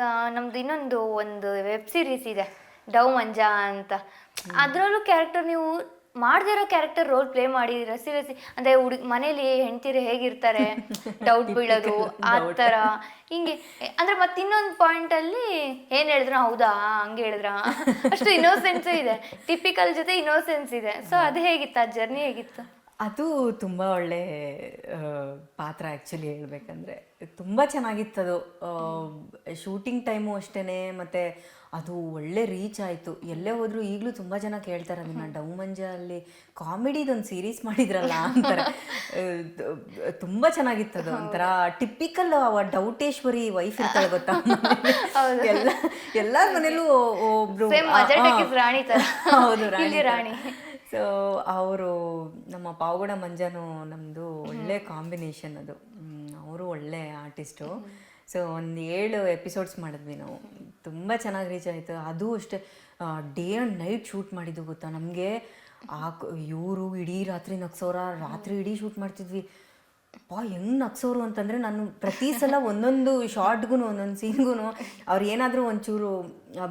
ಈಗ ನಮ್ದು ಇನ್ನೊಂದು ಒಂದು ವೆಬ್ ಸೀರೀಸ್ ಇದೆ ಡವ್ ಮಂಜಾ ಅಂತ. ಅದರಲ್ಲೂ ಕ್ಯಾರೆಕ್ಟರ್ ನೀವು ಮಾಡದಿರೋ ಕ್ಯಾರೆಕ್ಟರ್ ರೋಲ್ ಪ್ಲೇ ಮಾಡಿ ರಸಿ ರಸಿ ಅಂದ್ರೆ ಹುಡುಗ ಮನೇಲಿ ಹೆಂಡ್ತಿರು ಹೇಗಿರ್ತಾರೆ? ಡೌಟ್ ಬೀಳೋದು ಆ ಥರ. ಹಿಂಗೆ ಅಂದ್ರೆ ಮತ್ತೆ ಇನ್ನೊಂದು ಪಾಯಿಂಟ್ ಅಲ್ಲಿ ಏನ್ ಹೇಳಿದ್ರ? ಹೌದಾ? ಹಂಗೆ ಹೇಳಿದ್ರ? ಅಷ್ಟು ಇನ್ನೋಸೆನ್ಸ್ ಇದೆ. ಟಿಪಿಕಲ್ ಜೊತೆ ಇನ್ನೋಸೆನ್ಸ್ ಇದೆ. ಸೊ ಅದು ಹೇಗಿತ್ತು? ಆ ಜರ್ನಿ ಹೇಗಿತ್ತು? ಅದು ತುಂಬ ಒಳ್ಳೆ ಪಾತ್ರ ಆ್ಯಕ್ಚುಲಿ ಹೇಳಬೇಕಂದ್ರೆ. ತುಂಬ ಚೆನ್ನಾಗಿತ್ತದು ಶೂಟಿಂಗ್ ಟೈಮು ಅಷ್ಟೇ ಮತ್ತು ಅದು ಒಳ್ಳೆ ರೀಚ್ ಆಯಿತು. ಎಲ್ಲೇ ಹೋದರೂ ಈಗಲೂ ತುಂಬ ಜನ ಕೇಳ್ತಾರೆ ಅದನ್ನು. ಡೌ ಮಂಜ ಅಲ್ಲಿ ಕಾಮಿಡಿದೊಂದು ಸೀರೀಸ್ ಮಾಡಿದ್ರಲ್ಲ ಅಂತಾರೆ. ತುಂಬ ಚೆನ್ನಾಗಿತ್ತದು ಒಂಥರ ಟಿಪಿಕಲ್ ಡೌಟೇಶ್ವರಿ ವೈಫ್ ಇರ್ತಾಳೆ ಗೊತ್ತಾ? ಎಲ್ಲ ಎಲ್ಲರ ಮನೇಲೂ ಒಬ್ರು ರಾಣಿ. ಹೌದು ರಾಣಿ ರಾಣಿ. ಸೊ ಅವರು ನಮ್ಮ ಪಾವಗಡ ಮಂಜಾನು ನಮ್ಮದು ಒಳ್ಳೆ ಕಾಂಬಿನೇಷನ್ ಅದು. ಅವರು ಒಳ್ಳೆ ಆರ್ಟಿಸ್ಟು ಸೊ ಒಂದು ಏಳು ಎಪಿಸೋಡ್ಸ್ ಮಾಡಿದ್ವಿ ನಾವು. ತುಂಬ ಚೆನ್ನಾಗಿ ರೀಚ್ ಆಯಿತು. ಅದು ಅಷ್ಟೇ ಡೇ ಆ್ಯಂಡ್ ನೈಟ್ ಶೂಟ್ ಮಾಡಿದ್ದು ಗೊತ್ತಾ ನಮಗೆ? ಆ ಇವರು ಇಡೀ ರಾತ್ರಿ ನಗ್ಸೋರ ರಾತ್ರಿ ಇಡೀ ಶೂಟ್ ಮಾಡ್ತಿದ್ವಿ. ಪಾ ಹೆಂಗೆ ನಗ್ಸೋರು ಅಂತಂದ್ರೆ ನಾನು ಪ್ರತಿ ಸಲ ಒಂದೊಂದು ಶಾರ್ಟ್ಗೂ ಒಂದೊಂದು ಸೀನ್ಗೂ ಅವ್ರು ಏನಾದರೂ ಒಂಚೂರು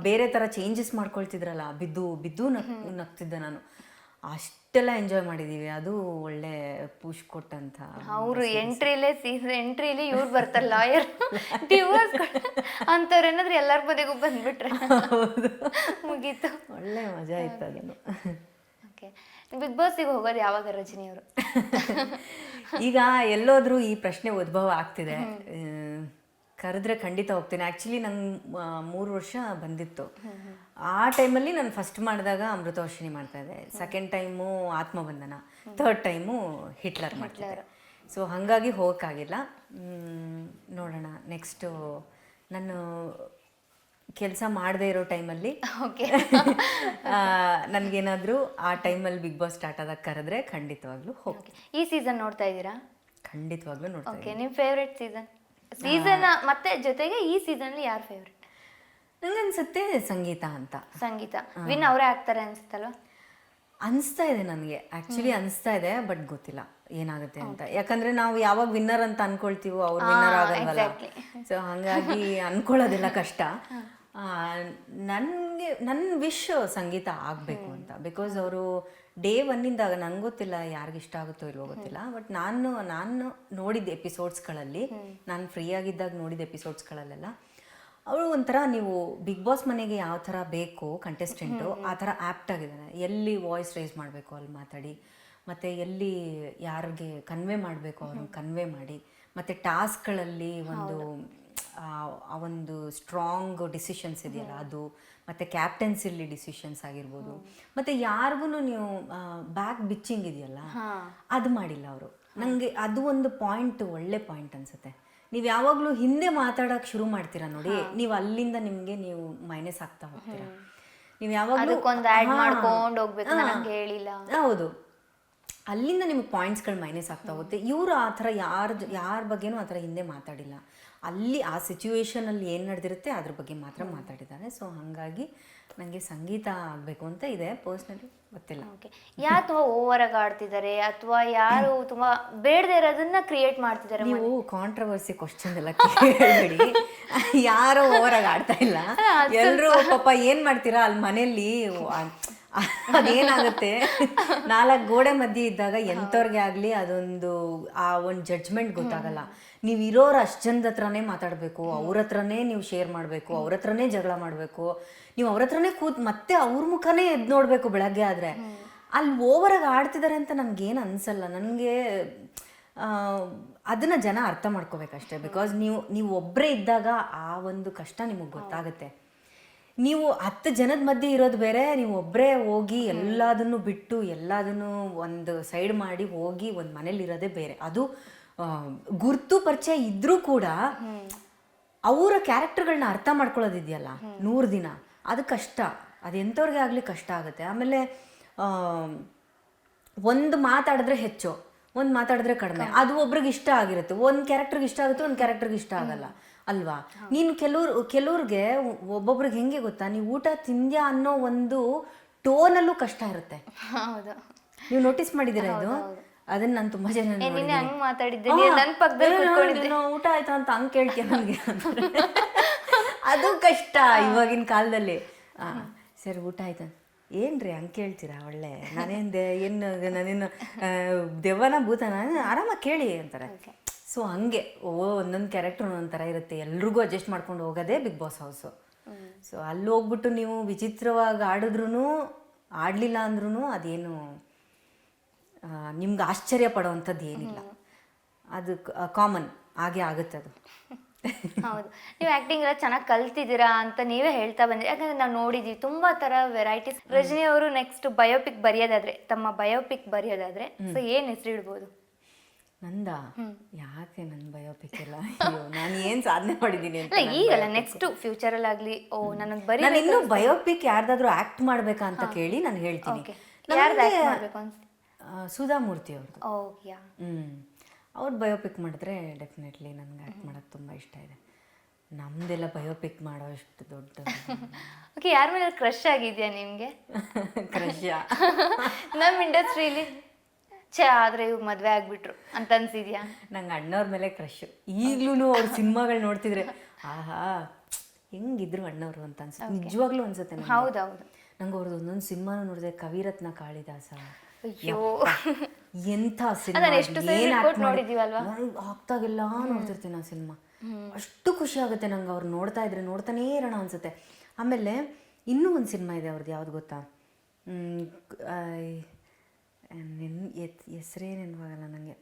ಬೇರೆ ಥರ ಚೇಂಜಸ್ ಮಾಡ್ಕೊಳ್ತಿದ್ರಲ್ಲ ಬಿದ್ದು ಬಿದ್ದು ನಗ್ ನಗ್ತಿದ್ದೆ ನಾನು. ಅಷ್ಟೆಲ್ಲ ಎಂಜಾಯ್ ಮಾಡಿದ್ದೀವಿ ಅದು ಒಳ್ಳೆ ಪುಷ್ ಕೊಟ್ಟಂತ ಅವರು ಎಂಟ್ರಿಲೇ ಸೀಸನ್ ಎಂಟ್ರಿಲಿ ಇವ್ರು ಬರ್ತಾರೆ ಲಾಯರ್ ಡಿವೋರ್ಸ್ ಅಂಥವ್ರು ಏನಾದ್ರು ಎಲ್ಲರ ಬದಿಗೂ ಬಂದ್ಬಿಟ್ರೆ. ಮುಗೀತು. ಒಳ್ಳೆ ಮಜಾ ಇತ್ತು ಅದನ್ನು. ಓಕೆ. ಬಿಗ್ ಬಾಸಿಗೆ ಹೋಗೋದು ಯಾವಾಗ ರಜನಿ ಅವರು ಈಗ ಎಲ್ಲೋದ್ರೂ ಈ ಪ್ರಶ್ನೆ ಉದ್ಭವ ಆಗ್ತಿದೆ. ಕರೆದ್ರೆ ಖಂಡಿತ ಹೋಗ್ತೀನಿ. ಆ್ಯಕ್ಚುಲಿ ನಂಗೆ ಮೂರು ವರ್ಷ ಬಂದಿತ್ತು. ಆ ಟೈಮಲ್ಲಿ ನಾನು ಫಸ್ಟ್ ಮಾಡಿದಾಗ ಅಮೃತವರ್ಷಿಣಿ ಮಾಡ್ತಾ ಇದ್ದೆ. Second time Athmabandhana. Third time Hitler ಮಾಡ್ತಾರೆ ಸೊ ಹಾಗಾಗಿ ಹೋಗೋಕ್ಕಾಗಿಲ್ಲ. ನೋಡೋಣ. ನೆಕ್ಸ್ಟು ನಾನು ಕೆಲಸ ಮಾಡದೆ ಇರೋ ಟೈಮಲ್ಲಿ ಓಕೆ ನನಗೇನಾದರೂ ಆ ಟೈಮಲ್ಲಿ ಬಿಗ್ ಬಾಸ್ ಸ್ಟಾರ್ಟ್ ಆದಾಗ ಕರೆದ್ರೆ ಖಂಡಿತವಾಗ್ಲೂ ಹೋಗಿ ಈ ಸೀಸನ್ ನೋಡ್ತಾ ಇದ್ದೀರಾ? ಖಂಡಿತವಾಗ್ಲೂ ನೋಡ್ತಾ ಓಕೆ ನಿಮ್ಮ ಫೇವ್ರೆಟ್ ಸೀಸನ್ ಸೀಸನ್ ಮತ್ತೆ ಜೊತೆಗೆ ಈ ಸೀಸನ್ ಯಾರು ಫೇವ್ರೆಟ್ ನಂಗನ್ಸುತ್ತೆ ಸಂಗೀತ ಅಂತ. ಸಂಗೀತ. ವಿನ್ ಅವರೇ ಆಗ್ತಾರೆ ಅನ್ಸುತ್ತಲ್ವಾ? ಅನಿಸ್ತಾ ಇದೆ ನನಗೆ. ಆ್ಯಕ್ಚುಲಿ ಅನಿಸ್ತಾ ಇದೆ ಬಟ್ ಗೊತ್ತಿಲ್ಲ ಏನಾಗುತ್ತೆ ಅಂತ. ಯಾಕಂದ್ರೆ ನಾವು ಯಾವಾಗ ವಿನ್ನರ್ ಅಂತ ಅನ್ಕೊಳ್ತೀವೋ ಅವ್ರು ವಿನ್ನರ್ ಆಗಲ್ವಲ್ಲ. ಸೊ ಹಾಗಾಗಿ ಅನ್ಕೊಳ್ಳೋದೆಲ್ಲ ಕಷ್ಟ. ನನಗೆ ನನ್ನ ವಿಶ್ ಸಂಗೀತ ಆಗಬೇಕು ಅಂತ. ಬಿಕಾಸ್ ಅವರು ಡೇ ಒನ್ನಿಂದಾಗ ನಂಗೆ ಗೊತ್ತಿಲ್ಲ ಯಾರಿಗೆ ಇಷ್ಟ ಆಗುತ್ತೋ ಇಲ್ವೋ ಗೊತ್ತಿಲ್ಲ ಬಟ್ ನಾನು ನಾನು ನೋಡಿದ ಎಪಿಸೋಡ್ಸ್ಗಳಲ್ಲಿ ನಾನು ಫ್ರೀ ಆಗಿದ್ದಾಗ ನೋಡಿದ ಎಪಿಸೋಡ್ಸ್ಗಳಲ್ಲೆಲ್ಲ ಅವಳು ಒಂಥರ ನೀವು ಬಿಗ್ ಬಾಸ್ ಮನೆಗೆ ಯಾವ ಥರ ಬೇಕು ಕಂಟೆಸ್ಟೆಂಟು ಆ ಥರ ಆ್ಯಪ್ಟ್ ಆಗಿದ್ದಾನೆ ಎಲ್ಲಿ ವಾಯ್ಸ್ ರೈಸ್ ಮಾಡಬೇಕು ಅಲ್ಲಿ ಮಾತಾಡಿ ಮತ್ತು ಎಲ್ಲಿ ಯಾರಿಗೆ ಕನ್ವೆ ಮಾಡಬೇಕು ಅವ್ರನ್ನ ಕನ್ವೆ ಮಾಡಿ ಮತ್ತು ಟಾಸ್ಕ್ಗಳಲ್ಲಿ ಒಂದು ಆ ಒಂದು ಸ್ಟ್ರಾಂಗ್ ಡಿಸಿಷನ್ಸ್ ಇದೆಯಲ್ಲ ಅದು ಮತ್ತು ಕ್ಯಾಪ್ಟನ್ಸಿಲಿ ಡಿಸಿಷನ್ಸ್ ಆಗಿರ್ಬೋದು. ಮತ್ತು ಯಾರಿಗೂ ನೀವು ಬ್ಯಾಕ್ ಬಿಚ್ಚಿಂಗ್ ಇದೆಯಲ್ಲ ಅದು ಮಾಡಿಲ್ಲ ಅವರು. ನನಗೆ ಅದು ಒಂದು ಪಾಯಿಂಟ್ ಒಳ್ಳೆ ಪಾಯಿಂಟ್ ಅನ್ಸುತ್ತೆ. ನೀವು ಯಾವಾಗಲೂ ಹಿಂದೆ ಮಾತಾಡೋಕೆ ಶುರು ಮಾಡ್ತೀರಾ ನೋಡಿ ನೀವು ಅಲ್ಲಿಂದ ನಿಮಗೆ ನೀವು ಮೈನಸ್ ಆಗ್ತಾ ಹೋಗ್ತೀರಾ. ನೀವು ಯಾವಾಗಲೂ ಮಾಡ್ಕೊಂಡು ಹೋಗ್ಬೇಕು ನನಗೆ ಹೇಳಿಲ್ಲ. ಹೌದು. ಅಲ್ಲಿಂದ ನಿಮಗೆ ಪಾಯಿಂಟ್ಸ್ಗಳು ಮೈನಸ್ ಆಗ್ತಾ ಹೋಗುತ್ತೆ. ಇವರು ಆ ಥರ ಯಾರ ಯಾರ ಬಗ್ಗೆನೂ ಆ ಥರ ಹಿಂದೆ ಮಾತಾಡಿಲ್ಲ. ಅಲ್ಲಿ ಆ ಸಿಚುವೇಶನಲ್ಲಿ ಏನು ನಡೆದಿರುತ್ತೆ ಅದ್ರ ಬಗ್ಗೆ ಮಾತ್ರ ಮಾತಾಡಿದ್ದಾರೆ. ಸೊ ಹಾಗಾಗಿ ನನಗೆ ಸಂಗೀತ ಆಗಬೇಕು ಅಂತ ಇದೆ. ಪರ್ಸ್ನಲಿ ಗೊತ್ತಿಲ್ಲ. ಓಕೆ ಯಾರು ತುಂಬ ಓವರ್ ಆಗಿ ಆಡ್ತಿದ್ದಾರೆ? ಅಥವಾ ಯಾರು ತುಂಬ ಬೇಡದೇ ಇರೋದನ್ನ ಕ್ರಿಯೇಟ್ ಮಾಡ್ತಿದ್ದಾರೆ ನೀವು ಕಾಂಟ್ರವರ್ಸಿ ಕ್ವಶನ್ ಎಲ್ಲ ಕೇಳಬೇಡಿ. ಯಾರೋ ಆಗಿ ಆಡ್ತಾ ಇಲ್ಲ. ಎಲ್ಲರೂ ಪಾಪ ಏನ್ ಮಾಡ್ತೀರಾ? ಅಲ್ಲಿ ಮನೆಯಲ್ಲಿ ಅದೇನಾಗುತ್ತೆ? ನಾಲ್ಕು ಗೋಡೆ ಮಧ್ಯೆ ಇದ್ದಾಗ ಎಂಥವ್ರಿಗೆ ಆಗಲಿ ಅದೊಂದು, ಆ ಒಂದು ಜಡ್ಜ್ಮೆಂಟ್ ಗೊತ್ತಾಗಲ್ಲ. ನೀವು ಇರೋರು ಅಷ್ಟು ಜನದ ಹತ್ರನೇ ಮಾತಾಡಬೇಕು, ಅವ್ರ ಹತ್ರನೇ ನೀವು ಶೇರ್ ಮಾಡಬೇಕು, ಅವ್ರ ಹತ್ರನೇ ಜಗಳ ಮಾಡಬೇಕು. ನೀವು ಅವ್ರ ಹತ್ರನೇ ಕೂತ್ ಮತ್ತೆ ಅವ್ರ ಮುಖನೇ ಎದ್ದು ನೋಡಬೇಕು ಬೆಳಗ್ಗೆ ಆದರೆ. ಅಲ್ಲಿ ಓವರಾಗಿ ಆಡ್ತಿದ್ದಾರೆ ಅಂತ ನನಗೇನು ಅನಿಸಲ್ಲ. ನನಗೆ ಅದನ್ನ ಜನ ಅರ್ಥ ಮಾಡ್ಕೋಬೇಕಷ್ಟೇ. ಬಿಕಾಸ್ ನೀವು ನೀವು ಒಬ್ಬರೇ ಇದ್ದಾಗ ಆ ಒಂದು ಕಷ್ಟ ನಿಮಗೆ ಗೊತ್ತಾಗುತ್ತೆ. ನೀವು ಹತ್ತು ಜನದ ಮಧ್ಯೆ ಇರೋದು ಬೇರೆ ನೀವು ಒಬ್ಬರೇ ಹೋಗಿ ಎಲ್ಲದನ್ನು ಬಿಟ್ಟು ಎಲ್ಲದನ್ನು ಒಂದು ಸೈಡ್ ಮಾಡಿ ಹೋಗಿ ಒಂದು ಮನೇಲಿ ಇರೋದೇ ಬೇರೆ. ಅದು ಗುರ್ತು ಪರಿಚಯ ಇದ್ರೂ ಕೂಡ ಅವರ ಕ್ಯಾರೆಕ್ಟರ್ಗಳನ್ನ ಅರ್ಥ ಮಾಡ್ಕೊಳ್ಳೋದಿದೆಯಲ್ಲ ನೂರು ದಿನ. ಅದು ಕಷ್ಟ. ಅದು ಎಂಥವ್ರಿಗೆ ಆಗಲಿ ಕಷ್ಟ ಆಗುತ್ತೆ. ಆಮೇಲೆ ಒಂದು ಮಾತಾಡಿದ್ರೆ ಹೆಚ್ಚು ಒಂದು ಮಾತಾಡಿದ್ರೆ ಕಡಿಮೆ. ಅದು ಒಬ್ರಿಗೆ ಇಷ್ಟ ಆಗಿರುತ್ತೆ. ಒಂದು ಕ್ಯಾರೆಕ್ಟರ್ಗೆ ಇಷ್ಟ ಆಗುತ್ತೆ ಒಂದು ಕ್ಯಾರೆಕ್ಟರ್ಗೆ ಇಷ್ಟ ಆಗಲ್ಲ. ಅಲ್ವಾ? ನೀನು ಕೆಲವ್ರು ಕೆಲವ್ರಿಗೆ ಒಬ್ಬೊಬ್ರಿಗೆ ಹೆಂಗೆ ಗೊತ್ತಾ? ನೀವು ಊಟ ತಿಂದ್ಯಾ ಅನ್ನೋ ಒಂದು ಟೋನಲ್ಲೂ ಕಷ್ಟ ಇರುತ್ತೆ. ನೀವು ನೋಟಿಸ್ ಮಾಡಿದ್ದೀರಾ ಇದು? ಅದನ್ನ ನಾನು ತುಂಬಾ ಜನ ಏ, ನಿನ್ನೆ ನೋಡಿದ್ದೀನಿ. ಹಂಗ್ ಮಾತಾಡಿದ್ದೆ. ನೀನ್ ಹಾ, ಪಕ್ಕದಲ್ಲಿ ಕುತ್ಕೊಂಡಿದ್ದೆ. ಊಟ ಆಯ್ತಾ ಅಂತ ಹಂಗ ಕೇಳ್ತೀಯ ನನಗೆ ಅದು ಕಷ್ಟ ಇವಾಗಿನ ಕಾಲದಲ್ಲಿ. ಸರಿ ಊಟ ಆಯ್ತಾ ಏನ್ರಿ ಹಂಗೆ ಕೇಳ್ತೀರಾ? ಒಳ್ಳೆ. ನಾನೇನ್ ಏನು ನಾನೇನು ದೆವ್ವನ ಭೂತನ? ಆರಾಮಾಗಿ ಕೇಳಿ ಅಂತಾರೆ. ಸೊ ಹಂಗೆ ಓ ಒಂದೊಂದು ಕ್ಯಾರೆಕ್ಟರ್ ಒಂದೊಂದು ಥರ ಇರುತ್ತೆ. ಎಲ್ರಿಗೂ ಅಡ್ಜಸ್ಟ್ ಮಾಡ್ಕೊಂಡು ಹೋಗೋದೇ ಬಿಗ್ ಬಾಸ್ ಹೌಸು ಸೊ ಅಲ್ಲಿ ಹೋಗ್ಬಿಟ್ಟು ನೀವು ವಿಚಿತ್ರವಾಗಿ ಆಡಿದ್ರೂ ಆಡಲಿಲ್ಲ ಅಂದ್ರೂ ಅದೇನು ನಿಮ್ಗೆ ಆಶ್ಚರ್ಯ ಪಡೋವಂಥದ್ದು ಏನಿಲ್ಲ. ಅದು ಕಾಮನ್ ಹಾಗೆ ಆಗುತ್ತೆ ಅದು. ಹೌದು. ನೀವು ಆ್ಯಕ್ಟಿಂಗ್ ಎಲ್ಲ ಚೆನ್ನಾಗಿ ಕಲ್ತಿದ್ದೀರಾ ಅಂತ ನೀವೇ ಹೇಳ್ತಾ ಬಂದಿರಿ. ಯಾಕಂದ್ರೆ ನಾವು ನೋಡಿದ್ದೀವಿ ತುಂಬ ಥರ ವೆರೈಟೀಸ್ ರಜನಿ ಅವರು ನೆಕ್ಸ್ಟ್ ಬಯೋಪಿಕ್ ಬರೆಯೋದಾದ್ರೆ ತಮ್ಮ ಬಯೋಪಿಕ್ ಬರೆಯೋದಾದ್ರೆ ಸೊ ಏನು ಹೆಸರು ಇಡ್ಬೋದು? ನಂದ? ಯಾಕೆ ನನ್ನ ಬಯೋಪಿಕ್ ಎಲ್ಲ? ನಾನು ಏನು ಸಾಧನೆ ಮಾಡಿದ್ದೀನಿ ಅಂತ ಅಲ್ಲ ಈಗಲ್ಲ ನೆಕ್ಸ್ಟ್ ಫ್ಯೂಚರ್ ಅಲ್ಲಿ ಆಗ್ಲಿ ಓ ನನಗೆ ಬರೀ ನಾನು ಇನ್ನೂ ಬಯೋಪಿಕ್ ಯಾರ್ದಾದ್ರೂ ಆಕ್ಟ್ ಮಾಡ್ಬೇಕಾ ಅಂತ ಕೇಳಿ ನಾನು ಹೇಳ್ತೀನಿ. ಯಾರ್ದು ಮಾಡ್ಬೇಕು ಆ, ಸುಧಾಮೂರ್ತಿ ಅವ್ರದ್ದು ಓ ಯಾ. ಹ್ಞೂ ಅವ್ರು ಬಯೋಪಿಕ್ ಮಾಡಿದ್ರೆ ಡೆಫಿನೆಟ್ಲಿ ನನಗೆ ಆ್ಯಕ್ಟ್ ಮಾಡೋದು ತುಂಬಾ ಇಷ್ಟ ಇದೆ. ನಮ್ದೆಲ್ಲ ಬಯೋಪಿಕ್ ಮಾಡೋ ಅಷ್ಟು ದೊಡ್ಡ ಓಕೆ ಯಾರ ಮೇಲೆ ಕ್ರಶ್ ಆಗಿದ್ಯಾ ನಿಮ್ಗೆ? ಕ್ರಶ್ ನಮ್ಮ ಇಂಡಸ್ಟ್ರಿಲಿ ಛೇ ಆದ್ರೆ ಇವ್ ಮದ್ವೆ ಆಗ್ಬಿಟ್ರು ಅಂತ ಅನ್ಸಿದ್ಯಾ? ನಂಗೆ ಅಣ್ಣವ್ರ ಮೇಲೆ ಕ್ರಶ್ ಈಗ್ಲೂ ಅವ್ರ ಸಿನಿಮಾಗಳು ನೋಡ್ತಿದ್ರೆ ಆಹಾ ಹೆಂಗಿದ್ರು ಅಣ್ಣವರು ಅಂತ ಅನ್ಸುತ್ತೆ. ನಿಜವಾಗ್ಲೂ ಅನ್ಸುತ್ತೆ ನಂಗೆ. ಹೌದೌದು. ನಂಗೆ ಅವ್ರದ್ದು ಒಂದೊಂದು ಸಿನಿಮಾನು ನೋಡಿದೆ ಕವಿರತ್ನ ಕಾಳಿದಾಸ. ಅಯ್ಯೋ. ಎಂಥ ಸಿನಿಮಾ ಅದನ್ನ ಎಷ್ಟು ಸರಿ report ನೋಡಿದೀವಲ್ವಾ? ಆಗ್ತಾಗೆಲ್ಲ ನೋಡ್ತಿರ್ತೀನಿ ಆ ಸಿನಿಮಾ. ಅಷ್ಟು ಖುಷಿ ಆಗುತ್ತೆ ನಂಗೆ ಅವ್ರು ನೋಡ್ತಾ ಇದ್ರೆ ನೋಡ್ತಾನೇ ಇರೋಣ ಅನ್ಸುತ್ತೆ. ಆಮೇಲೆ ಇನ್ನೂ ಒಂದು ಸಿನಿಮಾ ಇದೆ ಅವ್ರದ್ದು ಯಾವ್ದು ಗೊತ್ತಾ? ಹ್ಮ್, ಆ, ನೆನ್ ಹೆಸರೇ ನೆನಪಾಗಲ್ಲ ನನಗೆ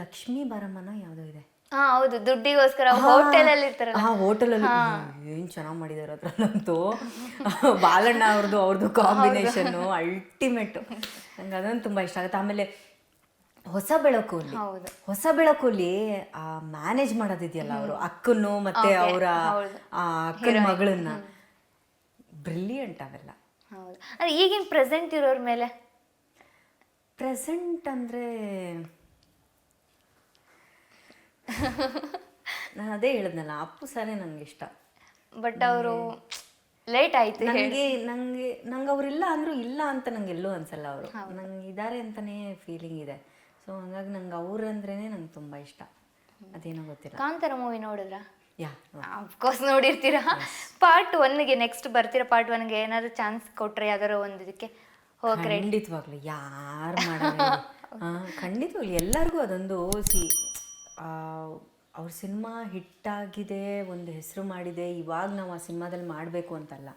ಲಕ್ಷ್ಮೀ ಬರಮ್ಮನ ಯಾವುದೋ ಇದೆ. ಹಾ ಹೌದು ದುಡ್ಡಿಗೋಸ್ಕರ ಹೋಟೆಲ್ ಅಲ್ಲಿ ಇರ್ತಾರಲ್ಲ. ಆ ಹೋಟೆಲಲ್ಲಿ ಏನು ಚೆನ್ನಾಗಿ ಮಾಡಿದ್ದಾರೆ ಅದ್ರಲ್ಲಂತೂ ಬಾಲಣ್ಣ ಅವ್ರದ್ದು ಅವ್ರದ್ದು ಕಾಂಬಿನೇಷನ್ ಅಲ್ಟಿಮೇಟ್ ನಂಗೆ ಅದೊಂದು ತುಂಬಾ ಇಷ್ಟ ಆಗುತ್ತೆ. ಆಮೇಲೆ ಹೊಸ ಬೆಳಕುಲಿ. ಹೊಸ ಬೆಳಕುಲಿ ಆ ಮ್ಯಾನೇಜ್ ಮಾಡೋದಿದೆಯಲ್ಲ ಅವರು. ಅಕ್ಕನ್ನು ಮತ್ತೆ ಅವರ ಅಕ್ಕನ ಮಗಳನ್ನ. ಬ್ರಿಲಿಯಂಟ್ ಅವೆಲ್ಲ. ಹೌದು. ಅಂದ್ರೆ ಈಗಿನ ಪ್ರೆಸೆಂಟ್ ಇರೋರ್ ಮೇಲೆ ಪ್ರೆಸೆಂಟ್ ಅಂದರೆ ನಾನು ಅದೇ ಹೇಳಿದ್ನಲ್ಲ ಅಪ್ಪು ಸಾರೇ ನನಗೆ ಇಷ್ಟ ಬಟ್ ಅವರು ಲೇಟ್ ಆಯ್ತು ನನಗೆ ನಂಗೆ ನಂಗೆ ಇಲ್ಲ ಅಂದ್ರೂ ಇಲ್ಲ ಅಂತ ನಂಗೆ ಎಲ್ಲೂ ಅನ್ಸಲ್ಲ ಅವರು. ನಂಗೆ ಇದ್ದಾರೆ ಅಂತಾನೇ ಫೀಲಿಂಗ್ ಇದೆ. ಸೊ ಹಂಗಾಗಿ ನಂಗೆ ಅವ್ರು ಅಂದ್ರೇ ನಂಗೆ ತುಂಬ ಇಷ್ಟ. ಅದೇನೋ ಗೊತ್ತಿಲ್ಲ. ಕಾಂತಾರ ಮೂವಿ ನೋಡಿದ್ರ? ಯಾ ಅಫ್ಕೋರ್ಸ್ ನೋಡಿರ್ತೀರಾ. ಪಾರ್ಟ್ ಒನ್ಗೆ ನೆಕ್ಸ್ಟ್ ಬರ್ತೀರಾ? ಪಾರ್ಟ್ ಒನ್ಗೆ ಏನಾದ್ರು ಚಾನ್ಸ್ ಕೊಟ್ರೆ ಯಾವ್ದಾರು ಒಂದು ಇದಕ್ಕೆ? ಖಂಡಿತವಾಗ್ಲು ಯಾರು ಮಾಡ ಖಂಡಿತವಾಗ್ಲು ಎಲ್ಲರಿಗೂ ಅದೊಂದು ಸಿ ಅವ್ರ ಸಿನಿಮಾ ಹಿಟ್ಟಾಗಿದೆ ಒಂದು ಹೆಸರು ಮಾಡಿದೆ ಇವಾಗ ನಾವು ಆ ಸಿನಿಮಾದಲ್ಲಿ ಮಾಡಬೇಕು ಅಂತಲ್ಲ.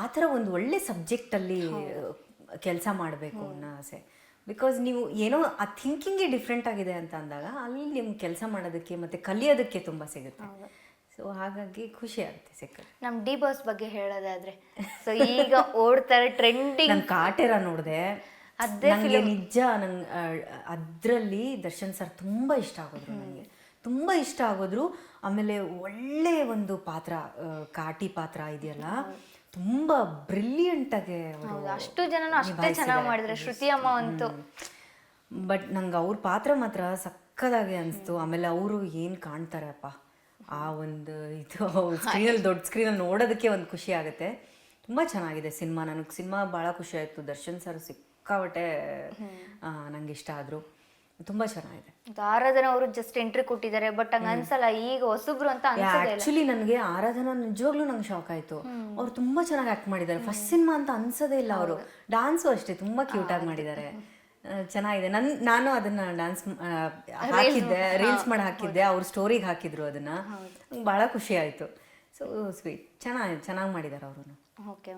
ಆ ಥರ ಒಂದು ಒಳ್ಳೆ ಸಬ್ಜೆಕ್ಟಲ್ಲಿ ಕೆಲಸ ಮಾಡಬೇಕು ಅನ್ನೋ ಆಸೆ. ಬಿಕಾಸ್ ನೀವು ಏನೋ ಆ ಥಿಂಕಿಂಗೇ ಡಿಫ್ರೆಂಟ್ ಆಗಿದೆ ಅಂತ ಅಂದಾಗ ಅಲ್ಲಿ ನಿಮ್ಗೆ ಕೆಲಸ ಮಾಡೋದಕ್ಕೆ ಮತ್ತು ಕಲಿಯೋದಕ್ಕೆ ತುಂಬ ಸಿಗುತ್ತೆ. ಸೊ ಹಾಗಾಗಿ ಖುಷಿ ಆಗುತ್ತೆ ಸಿಕ್ಕರೆ ನಮ್ಮ ಡಿ ಬಾಸ್ ಬಗ್ಗೆ ಹೇಳೋದಾದ್ರೆ ಸೊ ಈಗ ಓಡ್ತಾರೆ ಟ್ರೆಂಡಿಂಗ್ ನಾನು ಕಾಟೇರ ನೋಡಿದೆ. ಅದೇ ನನಗೆ ನಿಜ ನಂಗೆ ಅದರಲ್ಲಿ ದರ್ಶನ್ ಸರ್ ತುಂಬ ಇಷ್ಟ ಆಗೋದ್ರು ನನಗೆ ತುಂಬ ಇಷ್ಟ ಆಗೋದ್ರು. ಆಮೇಲೆ ಒಳ್ಳೆ ಒಂದು ಪಾತ್ರ ಕಾಟಿ ಪಾತ್ರ ಇದೆಯಲ್ಲ ತುಂಬ ಬ್ರಿಲಿಯಂಟ್ ಆಗಿ ಅಷ್ಟು ಜನನು ಅಷ್ಟೇ ಚೆನ್ನಾಗಿ ಮಾಡಿದ್ರೆ ಶ್ರುತಿ ಅಮ್ಮ ಅಂತೂ. ಬಟ್ ನಂಗೆ ಅವ್ರ ಪಾತ್ರ ಮಾತ್ರ ಸಕ್ಕದಾಗಿ ಅನಿಸ್ತು. ಆಮೇಲೆ ಅವರು ಏನು ಕಾಣ್ತಾರೆ ಅಪ್ಪ ಆ ಒಂದು ಇದು ಸ್ಕ್ರೀನಲ್ಲಿ ದೊಡ್ಡ ಸ್ಕ್ರೀನಲ್ಲಿ ನೋಡೋದಕ್ಕೆ ಒಂದು ಖುಷಿ ಆಗುತ್ತೆ. ತುಂಬ ಚೆನ್ನಾಗಿದೆ ಸಿನಿಮಾ. ನನಗೆ ಸಿನಿಮಾ ಭಾಳ ಖುಷಿ ಆಯಿತು. ದರ್ಶನ್ ಸರ್ ಸಿಕ್ಕಾಬಟ್ಟೆ ನಂಗೆ ಇಷ್ಟ ಆದರು. ತುಂಬ ಚೆನ್ನಾಗಿದೆ. ಆರಾಧನಾ ಅವರು ಜಸ್ಟ್ ಎಂಟ್ರಿ ಕೊಟ್ಟಿದ್ದಾರೆ ಬಟ್ ಹಂಗ ಅನ್ಸಲ್ಲ ಈಗ ಹೊಸಬ್ರು ಅಂತ ಆಕ್ಚುಲಿ ನನಗೆ ಆರಾಧನಾ ನಿಜವಾಗ್ಲೂ ನಂಗೆ ಶಾಕ್ ಆಯ್ತು. ಅವ್ರು ತುಂಬಾ ಚೆನ್ನಾಗಿ ಆಕ್ಟ್ ಮಾಡಿದ್ದಾರೆ. ಫಸ್ಟ್ ಸಿನಿಮಾ ಅಂತ ಅನ್ಸೋದೇ ಇಲ್ಲ ಅವರು. ಡಾನ್ಸು ಅಷ್ಟೇ ತುಂಬ ಕ್ಯೂಟಾಗಿ ಮಾಡಿದ್ದಾರೆ. ಆ, ಚೆನ್ನಾಗಿದೆ. ನನ್ ನಾನು ಅದನ್ನ ಡಾನ್ಸ್ ಹಾಕಿದ್ದೆ ರೀಲ್ಸ್ ಮಾಡಿ ಹಾಕಿದ್ದೆ ಅವ್ರ ಸ್ಟೋರಿಗೆ ಹಾಕಿದ್ರು ಅದನ್ನ. ಬಹಳ ಖುಷಿ ಆಯ್ತು. ಸೊ ಸ್ವೀಟ್ ಚೆನ್ನಾಗಿ ಚೆನ್ನಾಗಿ ಮಾಡಿದಾರೆ ಅವರು ಓಕೆ